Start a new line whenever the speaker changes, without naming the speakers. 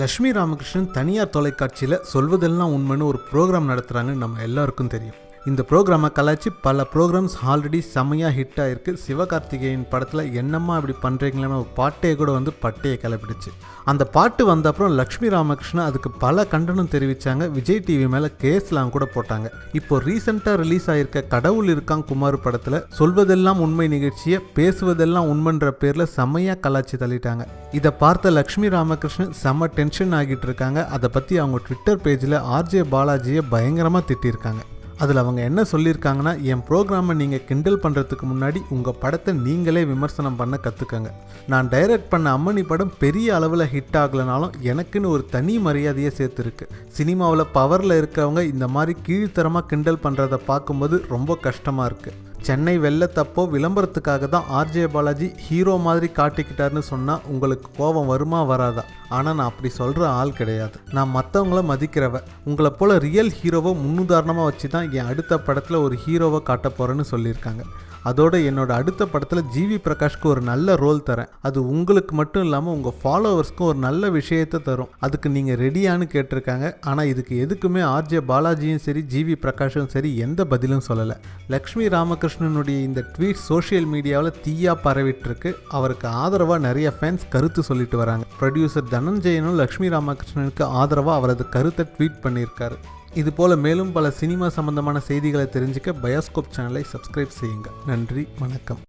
லக்ஷ்மி ராமகிருஷ்ணன் தனியார் தொலைக்காட்சியில் சொல்வதெல்லாம் உண்மைன்னு ஒரு ப்ரோக்ராம் நடத்துகிறாங்கன்னு நம்ம எல்லாருக்கும் தெரியும். இந்த ப்ரோக்ராமை கலாய்ச்சி பல ப்ரோக்ராம்ஸ் ஆல்ரெடி செம்மையாக ஹிட் ஆகிருக்கு சிவகார்த்திகேயன் படத்தில் என்னம்மா இப்படி பண்ணுறீங்களேன்னு ஒரு பாட்டே கூட வந்து பட்டையை கிளப்பிடுச்சு. அந்த பாட்டு வந்த அப்புறம் லக்ஷ்மி ராமகிருஷ்ணன் அதுக்கு பல கண்டனம் தெரிவித்தாங்க விஜய் டிவி மேலே கேஸ்லாம் கூட போட்டாங்க. இப்போ ரீசெண்டாக ரிலீஸ் ஆகிருக்க கடவுள் இருக்கான் குமார் படத்தில் சொல்வதெல்லாம் உண்மை நிகழ்ச்சியை பேசுவதெல்லாம் உண்மைன்ற பேரில் செம்மையாக கலாய்ச்சி தள்ளிட்டாங்க. இதை பார்த்த லக்ஷ்மி ராமகிருஷ்ணன் செம்ம டென்ஷன் ஆகிட்டு இருக்காங்க. அதை பற்றி அவங்க ட்விட்டர் பேஜில் ஆர்ஜே பாலாஜியை பயங்கரமாக திட்டியிருக்காங்க. அதில் அவங்க என்ன சொல்லியிருக்காங்கன்னா என் ப்ரோக்ராமை நீங்கள் கிண்டல் பண்ணுறதுக்கு முன்னாடி உங்கள் படத்தை நீங்களே விமர்சனம் பண்ண கற்றுக்கங்க நான் டைரக்ட் பண்ண அம்மணி படம் பெரிய அளவில் ஹிட் ஆகலைனாலும் எனக்குன்னு ஒரு தனி மரியாதையை சேர்த்துருக்கு. சினிமாவில் பவரில் இருக்கிறவங்க இந்த மாதிரி கீழ்த்தரமாக கிண்டல் பண்ணுறதை பார்க்கும்போது ரொம்ப கஷ்டமாக இருக்குது சென்னை வெள்ளத்தப்போ விளம்பரத்துக்காக தான் ஆர்ஜே பாலாஜி ஹீரோ மாதிரி காட்டிக்கிட்டாருன்னு சொன்னால் உங்களுக்கு கோபம் வருமா வராதா? ஆனால் நான் அப்படி சொல்கிற ஆள் கிடையாது. நான் மற்றவங்கள மதிக்கிறவ. உங்களை போல் ரியல் ஹீரோவை முன்னுதாரணமாக வச்சு தான் என் அடுத்த படத்தில் ஒரு ஹீரோவை காட்ட போகிறேன்னு சொல்லியிருக்காங்க. அதோட என்னோட அடுத்த படத்தில் ஜிவி பிரகாஷ்க்கு ஒரு நல்ல ரோல் தரேன். அது உங்களுக்கு மட்டும் இல்லாமல் உங்கள் ஃபாலோவர்ஸ்க்கும் ஒரு நல்ல விஷயத்தை தரும். அதுக்கு நீங்கள் ரெடியான்னு கேட்டிருக்காங்க. ஆனால் இதுக்கு எதுக்குமே ஆர்ஜே பாலாஜியும் சரி ஜிவி பிரகாஷும் சரி எந்த பதிலும் சொல்லலை. லக்ஷ்மி ராமகிருஷ்ணனுடைய இந்த ட்வீட் சோஷியல் மீடியாவில் தீயா பரவிட்டுருக்கு. அவருக்கு ஆதரவாக நிறைய ஃபேன்ஸ் கருத்து சொல்லிட்டு வராங்க. ப்ரொடியூசர் தனஞ்சயனும் லக்ஷ்மி ராமகிருஷ்ணனுக்கு ஆதரவாக அவரது கருத்தை ட்வீட் பண்ணியிருக்காரு. இது போல மேலும் பல சினிமா சம்பந்தமான செய்திகளை தெரிஞ்சுக்க பயோஸ்கோப் சேனலை சப்ஸ்கிரைப் செய்யுங்க. நன்றி வணக்கம்.